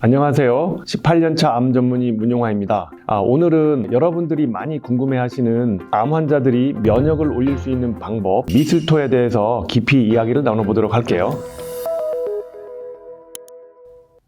안녕하세요. 18년차 암 전문의 문용화입니다. 아, 오늘은 여러분들이 많이 궁금해하시는 암 환자들이 면역을 올릴 수 있는 방법 미슬토에 대해서 깊이 이야기를 나눠보도록 할게요.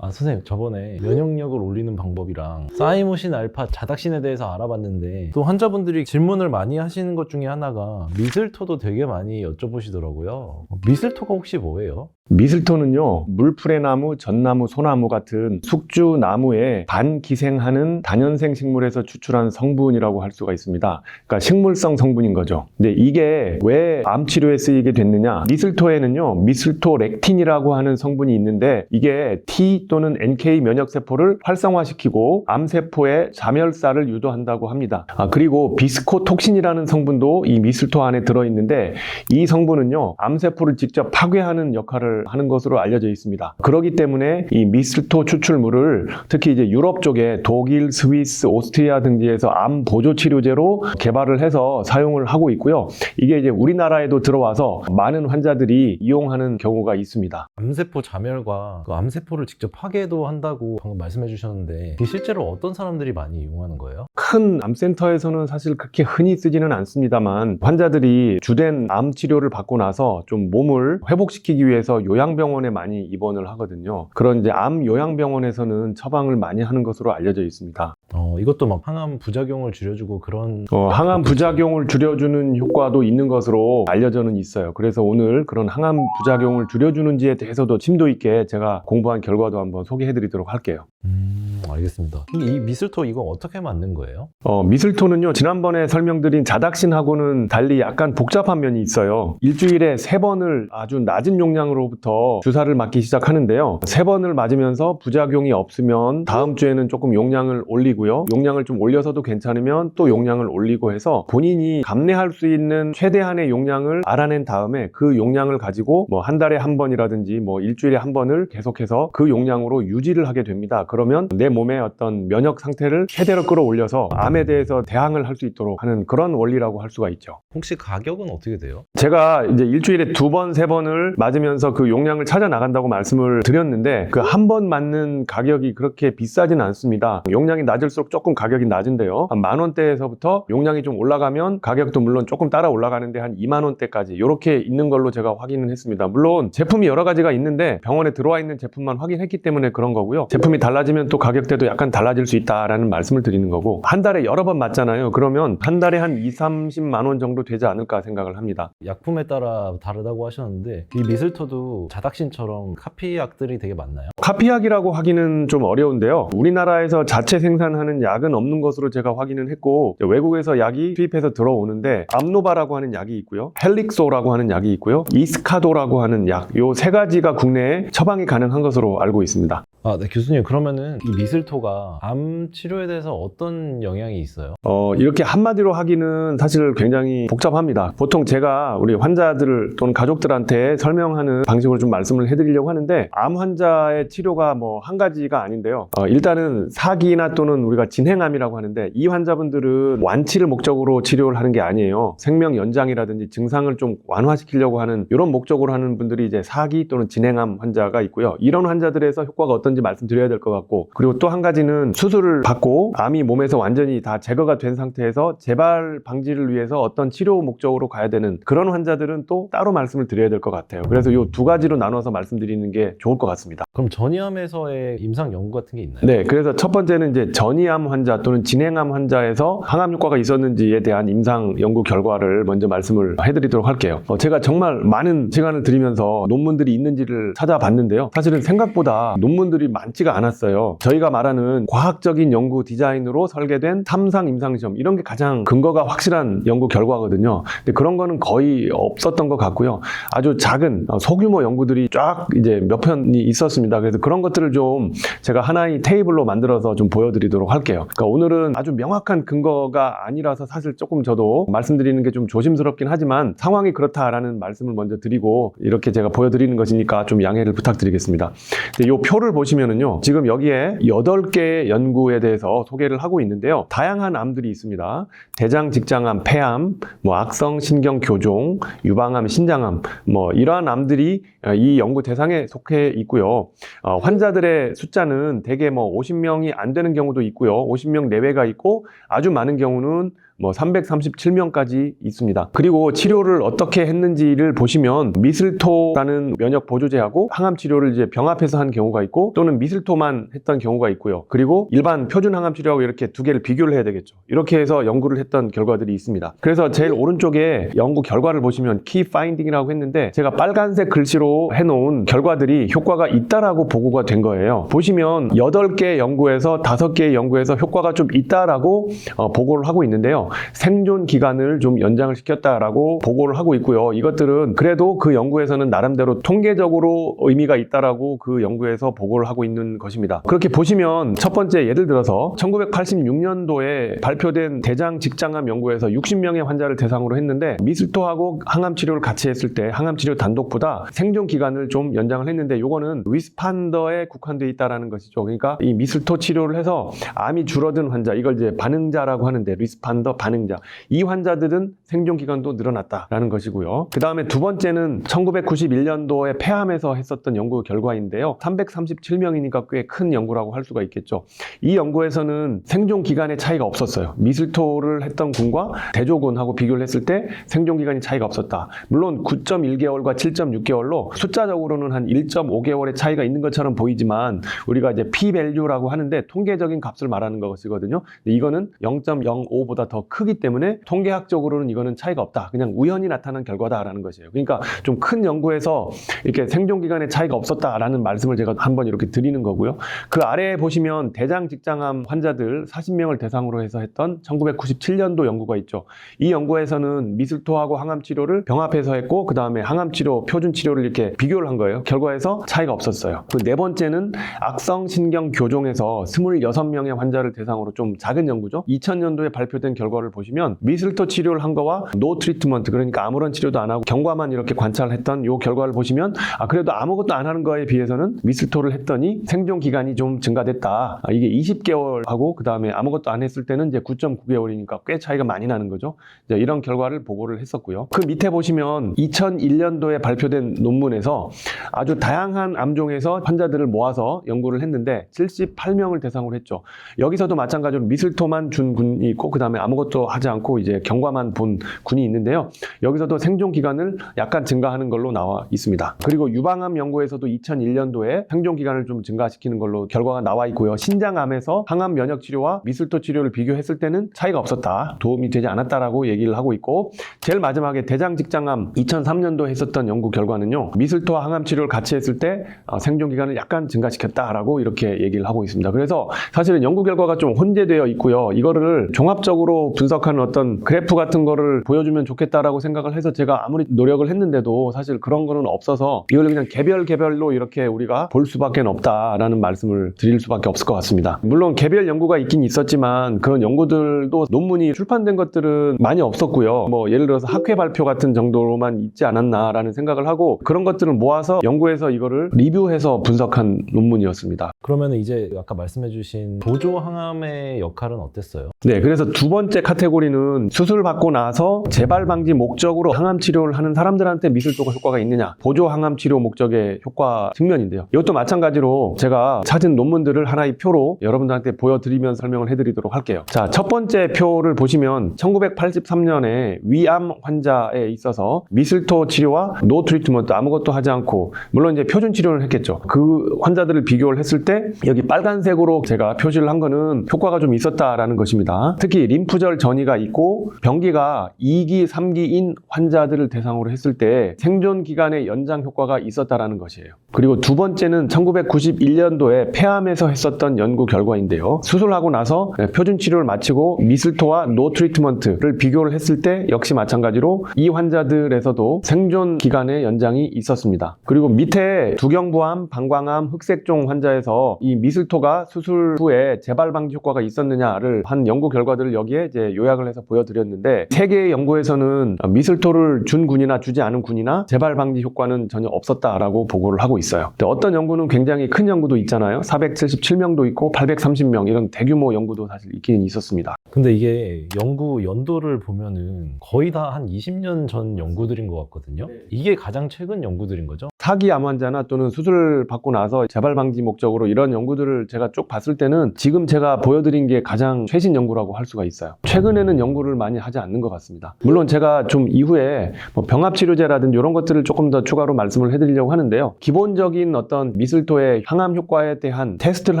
아 선생님 저번에 면역력을 올리는 방법이랑 사이모신 알파 자닥신에 대해서 알아봤는데 또 환자분들이 질문을 많이 하시는 것 중에 하나가 미슬토도 되게 많이 여쭤보시더라고요 미슬토가 혹시 뭐예요? 미슬토는요, 물풀의 나무, 전나무, 소나무 같은 숙주 나무에 반기생하는 단연생 식물에서 추출한 성분이라고 할 수가 있습니다. 그러니까 식물성 성분인 거죠. 근데 이게 왜 암 치료에 쓰이게 됐느냐? 미슬토에는요, 미슬토 렉틴이라고 하는 성분이 있는데 이게 T 또는 NK 면역 세포를 활성화시키고 암 세포의 자멸사를 유도한다고 합니다. 아, 그리고 비스코톡신이라는 성분도 이 미슬토 안에 들어 있는데 이 성분은요, 암 세포를 직접 파괴하는 역할을 하는 것으로 알려져 있습니다. 그렇기 때문에 이 미슬토 추출물을 특히 이제 유럽 쪽에 독일, 스위스, 오스트리아 등지에서 암 보조 치료제로 개발을 해서 사용을 하고 있고요. 이게 이제 우리나라에도 들어와서 많은 환자들이 이용하는 경우가 있습니다. 암세포 자멸과 그 암세포를 직접 파 괴도 한다고 방금 말씀해 주셨는데 실제로 어떤 사람들이 많이 이용하는 거예요? 큰 암센터에서는 사실 그렇게 흔히 쓰지는 않습니다만 환자들이 주된 암 치료를 받고 나서 좀 몸을 회복시키기 위해서 요양병원에 많이 입원을 하거든요. 그런 이제 암 요양병원에서는 처방을 많이 하는 것으로 알려져 있습니다. 어, 이것도 막 항암 부작용을 줄여주고 그런 어, 항암 부작용을 줄여주는 효과도 있는 것으로 알려져는 있어요. 그래서 오늘 그런 항암 부작용을 줄여주는지에 대해서도 심도 있게 제가 공부한 결과도 한번 소개해드리도록 할게요. 음, 알겠습니다. 이 미슬토 이거 어떻게 만든 거예요? 어, 미슬토는요, 지난번에 설명드린 자닥신하고는 달리 약간 복잡한 면이 있어요. 일주일에 세 번을 아주 낮은 용량으로부터 주사를 맞기 시작하는데요. 세 번을 맞으면서 부작용이 없으면 다음 주에는 조금 용량을 올리고요. 용량을 좀 올려서도 괜찮으면 또 용량을 올리고 해서 본인이 감내할 수 있는 최대한의 용량을 알아낸 다음에 그 용량을 가지고 뭐 한 달에 한 번이라든지 뭐 일주일에 한 번을 계속해서 그 용량으로 유지를 하게 됩니다. 그러면 내 몸의 어떤 면역 상태를 최대로 끌어올려서 암에 대해서 대항을 할 수 있도록 하는 그런 원리라고 할 수가 있죠. 혹시 가격은 어떻게 돼요? 제가 이제 일주일에 두 번, 세 번을 맞으면서 그 용량을 찾아 나간다고 말씀을 드렸는데 그 한 번 맞는 가격이 그렇게 비싸진 않습니다. 용량이 낮을수록 조금 가격이 낮은데요. 한 만 원대에서부터 용량이 좀 올라가면 가격도 물론 조금 따라 올라가는데 한 2만 원대까지 이렇게 있는 걸로 제가 확인을 했습니다. 물론 제품이 여러 가지가 있는데 병원에 들어와 있는 제품만 확인했기 때문에 그런 거고요. 제품이 달라지면 또 가격대도 약간 달라질 수 있다라는 말씀을 드리는 거고 한 달에 여러 번 맞잖아요. 그러면 한 달에 한 2, 30만 원 정도 되지 않을까 생각을 합니다. 약품에 따라 다르다고 하셨는데 이 미슬토도 자닥신처럼 카피 약들이 되게 많나요? 카피약이라고 하기는 좀 어려운데요. 우리나라에서 자체 생산하는 약은 없는 것으로 제가 확인을 했고 외국에서 약이 수입해서 들어오는데 암노바라고 하는 약이 있고요. 헬릭소라고 하는 약이 있고요. 이스카도라고 하는 약 요 세 가지가 국내에 처방이 가능한 것으로 알고 있습니다. 아, 네, 교수님. 그러면은 이 미슬토가 암 치료에 대해서 어떤 영향이 있어요? 어, 이렇게 한마디로 하기는 사실 굉장히 복잡합니다. 보통 제가 우리 환자들 또는 가족들한테 설명하는 방식으로 좀 말씀을 해드리려고 하는데, 암 환자의 치료가 뭐 한 가지가 아닌데요. 어, 일단은 사기나 또는 우리가 진행암이라고 하는데, 이 환자분들은 완치를 목적으로 치료를 하는 게 아니에요. 생명 연장이라든지 증상을 좀 완화시키려고 하는 이런 목적으로 하는 분들이 이제 사기 또는 진행암 환자가 있고요. 이런 환자들에서 효과가 어떤 지 말씀드려야 될 것 같고, 그리고 또 한 가지는 수술을 받고 암이 몸에서 완전히 다 제거가 된 상태에서 재발 방지를 위해서 어떤 치료 목적으로 가야 되는 그런 환자들은 또 따로 말씀을 드려야 될 것 같아요. 그래서 이 두 가지로 나눠서 말씀드리는 게 좋을 것 같습니다. 그럼 전이암에서의 임상 연구 같은 게 있나요? 네, 그래서 첫 번째는 이제 전이암 환자 또는 진행암 환자에서 항암 효과가 있었는지에 대한 임상 연구 결과를 먼저 말씀을 해드리도록 할게요. 어, 제가 정말 많은 시간을 들이면서 논문들이 있는지를 찾아봤는데요. 사실은 생각보다 논문들이 많지가 않았어요. 저희가 말하는 과학적인 연구 디자인으로 설계된 탐상 임상시험 이런 게 가장 근거가 확실한 연구 결과거든요. 근데 그런 거는 거의 없었던 것 같고요. 아주 작은 어, 소규모 연구들이 쫙 이제 몇 편이 있었습니다. 그래서 그런 것들을 좀 제가 하나의 테이블로 만들어서 좀 보여드리도록 할게요. 그러니까 오늘은 아주 명확한 근거가 아니라서 사실 조금 저도 말씀드리는 게 좀 조심스럽긴 하지만 상황이 그렇다라는 말씀을 먼저 드리고 이렇게 제가 보여드리는 것이니까 좀 양해를 부탁드리겠습니다. 이 표를 보시 면은요. 지금 여기에 8개의 연구에 대해서 소개를 하고 있는데요. 다양한 암들이 있습니다. 대장 직장암, 폐암, 뭐 악성 신경 교종, 유방암, 신장암, 뭐 이러한 암들이 어, 이 연구 대상에 속해 있고요. 어, 환자들의 숫자는 대개 뭐 50명이 안 되는 경우도 있고요. 50명 내외가 있고 아주 많은 경우는 뭐 337명까지 있습니다. 그리고 치료를 어떻게 했는지를 보시면 미슬토라는 면역 보조제하고 항암 치료를 이제 병합해서 한 경우가 있고 또는 미슬토만 했던 경우가 있고요. 그리고 일반 표준 항암 치료하고 이렇게 두 개를 비교를 해야 되겠죠. 이렇게 해서 연구를 했던 결과들이 있습니다. 그래서 제일 오른쪽에 연구 결과를 보시면 키 파인딩이라고 했는데 제가 빨간색 글씨로 해놓은 결과들이 효과가 있다라고 보고가 된 거예요. 보시면 8개 연구에서 5개 연구에서 효과가 좀 있다라고 어, 보고를 하고 있는데요. 생존 기간을 좀 연장을 시켰다라고 보고를 하고 있고요. 이것들은 그래도 그 연구에서는 나름대로 통계적으로 의미가 있다라고 그 연구에서 보고를 하고 있는 것입니다. 그렇게 보시면 첫 번째 예를 들어서 1986년도에 발표된 대장 직장암 연구에서 60명의 환자를 대상으로 했는데 미슬토하고 항암 치료를 같이 했을 때 항암 치료 단독보다 생존 기간을 좀 연장을 했는데 요거는 위스판더에 국한되어 있다라는 것이죠. 그러니까 이 미슬토 치료를 해서 암이 줄어든 환자 이걸 이제 반응자라고 하는데 리스판더 반응자 이 환자들은 생존 기간도 늘어났다라는 것이고요. 그 다음에 두 번째는 1991년도에 폐암에서 했었던 연구 결과인데요. 337명이니까 꽤 큰 연구라고 할 수가 있겠죠. 이 연구에서는 생존 기간의 차이가 없었어요. 미슬토를 했던 군과 대조군하고 비교를 했을 때 생존 기간이 차이가 없었다. 물론 9.1개월과 7.6개월로 숫자적으로는 한 1.5개월의 차이가 있는 것처럼 보이지만 우리가 이제 p 밸류라고 하는데 통계적인 값을 말하는 것이거든요. 이거는 0.05보다 더 크기 때문에 통계학적으로는 이거는 차이가 없다. 그냥 우연히 나타난 결과다라는 것이에요. 그러니까 좀 큰 연구에서 이렇게 생존 기간의 차이가 없었다라는 말씀을 제가 한번 이렇게 드리는 거고요. 그 아래에 보시면 대장 직장암 환자들 40명을 대상으로 해서 했던 1997년도 연구가 있죠. 이 연구에서는 미슬토하고 항암 치료를 병합해서 했고 그 다음에 항암 치료 표준 치료를 이렇게 비교를 한 거예요. 결과에서 차이가 없었어요. 그 네 번째는 악성 신경 교종에서 26명의 환자를 대상으로 좀 작은 연구죠. 2000년도에 발표된 결과 를 보시면 미슬토 치료를 한 거와 노 트리트먼트 그러니까 아무런 치료도 안 하고 경과만 이렇게 관찰했던 요 결과를 보시면 아 그래도 아무것도 안 하는 거에 비해서는 미슬토를 했더니 생존 기간이 좀 증가됐다. 아, 이게 20개월 하고 그 다음에 아무것도 안 했을 때는 이제 9.9개월이니까 꽤 차이가 많이 나는 거죠. 이런 결과를 보고를 했었고요. 그 밑에 보시면 2001년도에 발표된 논문에서 아주 다양한 암종에서 환자들을 모아서 연구를 했는데 78명을 대상으로 했죠. 여기서도 마찬가지로 미슬토만 준 군이 있고 그 다음에 아무것도 하지 않고 이제 경과만 본 군이 있는데요. 여기서도 생존 기간을 약간 증가하는 걸로 나와 있습니다. 그리고 유방암 연구에서도 2001년도에 생존 기간을 좀 증가시키는 걸로 결과가 나와 있고요. 신장암에서 항암 면역 치료와 미슬토 치료를 비교했을 때는 차이가 없었다. 도움이 되지 않았다라고 얘기를 하고 있고 제일 마지막에 대장 직장암 2003년도에 했었던 연구 결과는요. 미슬토와 항암 치료를 같이 했을 때 어, 생존 기간을 약간 증가시켰다라고 이렇게 얘기를 하고 있습니다. 그래서 사실은 연구 결과가 좀 혼재되어 있고요. 이거를 종합적으로 분석하는 어떤 그래프 같은 거를 보여주면 좋겠다라고 생각을 해서 제가 아무리 노력을 했는데도 사실 그런 거는 없어서 이걸 그냥 개별 개별로 이렇게 우리가 볼 수밖에 없다라는 말씀을 드릴 수밖에 없을 것 같습니다. 물론 개별 연구가 있긴 있었지만 그런 연구들도 논문이 출판된 것들은 많이 없었고요. 뭐 예를 들어서 학회 발표 같은 정도로만 있지 않았나라는 생각을 하고 그런 것들을 모아서 연구해서 이거를 리뷰해서 분석한 논문이었습니다. 그러면 이제 아까 말씀해주신 보조 항암의 역할은 어땠어요? 네, 그래서 두 번째 카테고리는 수술 받고 나서 재발 방지 목적으로 항암 치료를 하는 사람들한테 미술도가 효과가 있느냐, 보조 항암 치료 목적의 효과 측면인데요. 이것도 마찬가지로 제가 찾은 논문들을 하나의 표로 여러분들한테 보여드리면서 설명을 해드리도록 할게요. 자, 첫 번째 표를 보시면 1983년에 위암 환자에 있어서 미슬토 치료와 노 트리트먼트 아무것도 하지 않고 물론 이제 표준 치료를 했겠죠. 그 환자들을 비교를 했을 때 여기 빨간색으로 제가 표시를 한 거는 효과가 좀 있었다라는 것입니다. 특히 림프절 전이가 있고 병기가 2기, 3기인 환자들을 대상으로 했을 때 생존 기간의 연장 효과가 있었다라는 것이에요. 그리고 두 번째는 1991년도에 폐암에서 했었던 연구 결과인데요. 수술하고 나서 표준 치료를 마치고 미슬토와 노 트리트먼트를 비교를 했을 때 역시 마찬가지로 이 환자들에서도 생존 기간의 연장이 있었습니다. 그리고 밑에 두경부암, 방광암, 흑색종 환자에서 이 미슬토가 수술 후에 재발 방지 효과가 있었느냐를 한 연구 결과들을 여기에 이제 요약을 해서 보여드렸는데 세 개의 연구에서는 미슬토를 준 군이나 주지 않은 군이나 재발 방지 효과는 전혀 없었다라고 보고를 하고 있어요. 근데 어떤 연구는 굉장히 큰 연구도 있잖아요. 477명도 있고 830명 이런 대규모 연구도 사실 있긴 있었습니다. 근데 이게 연구 연도를 보면은 거의 다 한 20년 전 연구들인 것 같거든요. 이게 가장 최근 연구들인 거죠? 사기 암 환자나 또는 수술을 받고 나서 재발 방지 목적으로 이런 연구들을 제가 쭉 봤을 때는 지금 제가 보여드린 게 가장 최신 연구라고 할 수가 있어요. 최근에는 연구를 많이 하지 않는 것 같습니다. 물론 제가 좀 이후에 뭐 병합치료제라든지 이런 것들을 조금 더 추가로 말씀을 해드리려고 하는데요. 기본적인 어떤 미슬토의 항암 효과에 대한 테스트를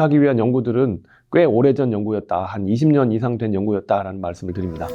하기 위한 연구들은 꽤 오래전 연구였다. 한 20년 이상 된 연구였다라는 말씀을 드립니다.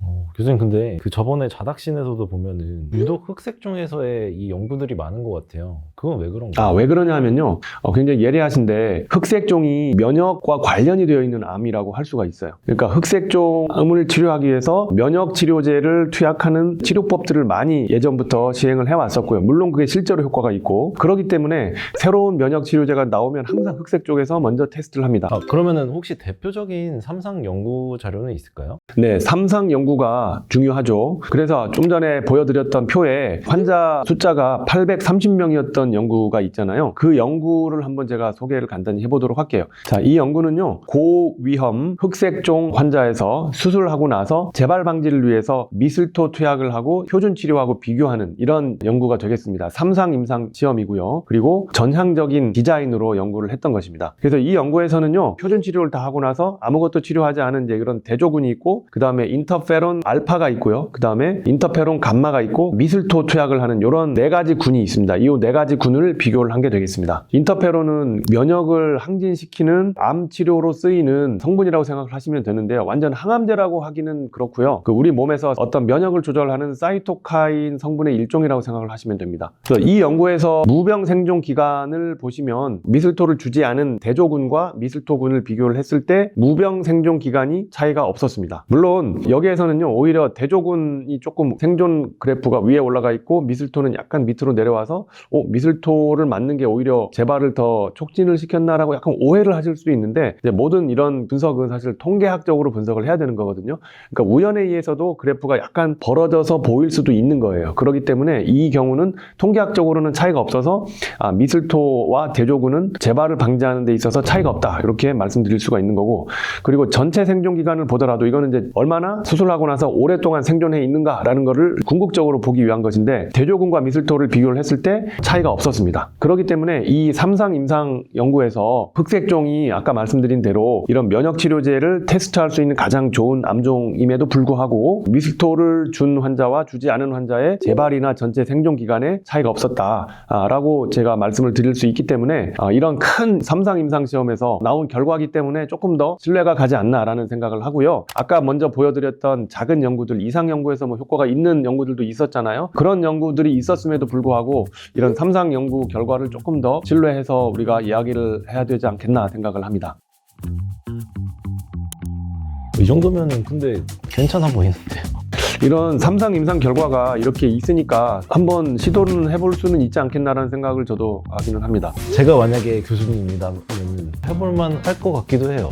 어, 교수님 근데 그 저번에 자닥신에서도 보면은 유독 흑색종에서의 이 연구들이 많은 것 같아요. 그건 왜 그런 거예요? 아, 왜 그러냐 하면요. 어, 굉장히 예리하신데 흑색종이 면역과 관련이 되어 있는 암이라고 할 수가 있어요. 그러니까 흑색종을 치료하기 위해서 면역 치료제를 투약하는 치료법들을 많이 예전부터 시행을 해왔었고요. 물론 그게 실제로 효과가 있고 그렇기 때문에 새로운 면역 치료제가 나오면 항상 흑색종에서 먼저 테스트를 합니다. 아, 그러면은 혹시 대표적인 삼상 연구 자료는 있을까요? 네, 삼상 연구가 중요하죠. 그래서 좀 전에 보여드렸던 표에 환자 숫자가 830명이었던 연구가 있잖아요. 그 연구를 한번 제가 소개를 간단히 해보도록 할게요. 자, 이 연구는요, 고위험 흑색종 환자에서 수술하고 나서 재발 방지를 위해서 미슬토 투약을 하고 효준 치료하고 비교하는 이런 연구가 되겠습니다. 삼상 임상 시험이고요. 그리고 전향적인 디자인으로 연구를 했던 것입니다. 그래서 이 연구에서는요, 효준 치료를 다 하고 나서 아무것도 치료하지 않은 이제 그런 대조군이 있고, 그 다음에 인터페론 알파가 있고요. 그 다음에 인터페론 감마가 있고, 미슬토 투약을 하는 이런 네 가지 군이 있습니다. 이 네 가지 군을 비교를 한 게 되겠습니다. 인터페론은 면역을 항진시키는 암 치료로 쓰이는 성분이라고 생각을 하시면 되는데요. 완전 항암제라고 하기는 그렇고요. 그 우리 몸에서 어떤 면역을 조절하는 사이토카인 성분의 일종이라고 생각을 하시면 됩니다. 그래서 이 연구에서 무병 생존 기간을 보시면 미슬토를 주지 않은 대조군과 미슬토군을 비교를 했을 때 무병 생존 기간이 차이가 없었습니다. 물론 여기에서는요 오히려 대조군이 조금 생존 그래프가 위에 올라가 있고 미슬토는 약간 밑으로 내려와서 어, 미슬 토를 맞는 게 오히려 재발을 더 촉진을 시켰나라고 약간 오해를 하실 수도 있는데 모든 이런 분석은 사실 통계학적으로 분석을 해야 되는 거거든요. 그러니까 우연에 의해서도 그래프가 약간 벌어져서 보일 수도 있는 거예요. 그렇기 때문에 이 경우는 통계학적으로는 차이가 없어서 아, 미슬토와 대조군은 재발을 방지하는 데 있어서 차이가 없다. 이렇게 말씀드릴 수가 있는 거고 그리고 전체 생존 기간을 보더라도 이거는 이제 얼마나 수술하고 나서 오랫동안 생존해 있는가라는 거를 궁극적으로 보기 위한 것인데 대조군과 미슬토를 비교를 했을 때 차이가 없 었습니다. 그렇기 때문에 이 삼상 임상 연구에서 흑색종이 아까 말씀드린 대로 이런 면역 치료제를 테스트할 수 있는 가장 좋은 암종임에도 불구하고 미슬토를 준 환자와 주지 않은 환자의 재발이나 전체 생존 기간에 차이가 없었다라고 제가 말씀을 드릴 수 있기 때문에 아, 이런 큰 삼상 임상 시험에서 나온 결과이기 때문에 조금 더 신뢰가 가지 않나라는 생각을 하고요. 아까 먼저 보여드렸던 작은 연구들 이상 연구에서 뭐 효과가 있는 연구들도 있었잖아요. 그런 연구들이 있었음에도 불구하고 이런 삼상 연구 결과를 조금 더 신뢰해서 우리가 이야기를 해야 되지 않겠나 생각을 합니다. 이 정도면은 근데 괜찮아 보이는데. 이런 삼상 임상 결과가 이렇게 있으니까 한번 시도는 해볼 수는 있지 않겠나라는 생각을 저도 하기는 합니다. 제가 만약에 교수님이라면 해볼만 할 것 같기도 해요.